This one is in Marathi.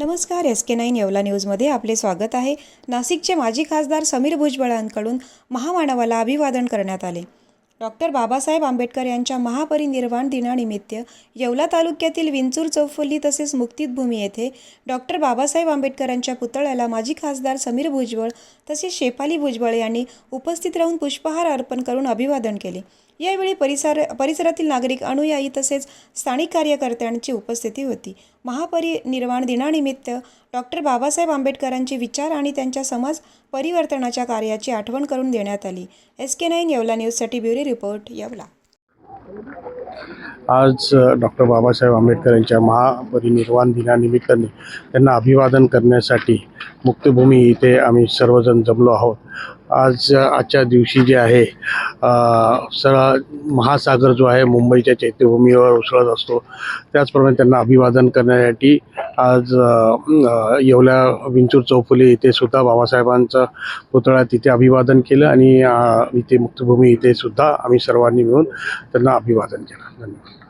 नमस्कार एस के नाईन येवला न्यूजमध्ये आपले स्वागत आहे. नाशिकचे माजी खासदार समीर भुजबळांकडून महामानवाला अभिवादन करण्यात आले. डॉक्टर बाबासाहेब आंबेडकर यांच्या महापरिनिर्वाण दिनानिमित्त येवला तालुक्यातील विंचूर चौफुली तसेच मुक्तीतभूमी येथे डॉक्टर बाबासाहेब आंबेडकरांच्या पुतळ्याला माजी खासदार समीर भुजबळ तसेच शेफाली भुजबळ यांनी उपस्थित राहून पुष्पहार अर्पण करून अभिवादन केले. यावेळी परिसर परिसरातील नागरिक अनुयायी तसेच स्थानिक कार्यकर्त्यांची उपस्थिती होती. महापरिनिर्वाण दिनानिमित्त डॉक्टर बाबासाहेब आंबेडकरांचे विचार आणि त्यांच्या समाज परिवर्तनाच्या कार्याची आठवण करून देण्यात आली. एस के नाईन येवला न्यूजसाठी ब्युरो रिपोर्ट येवला. आज डॉक्टर बाबासाहेब आंबेडकर यांच्या महापरिनिर्वाण दिनानिमित्ताने त्यांना अभिवादन करण्यासाठी मुक्तभूमी इथे आम्ही सर्वजण जमलो आहोत. आज आजच्या दिवशी जे आहे अ, सगळा महासागर जो आहे मुंबईच्या चैत्यभूमीवर उसळत असतो. त्याचप्रमाणे त्यांना अभिवादन करण्यासाठी आज येवल्या विंचूर चौफुली इथे सुद्धा बाबासाहेबांचा पुतळा तिथे अभिवादन केलं आणि इथे मुक्तभूमी इथे सुद्धा आम्ही सर्वांनी मिळून त्यांना अभिवादन केलं. धन्यवाद.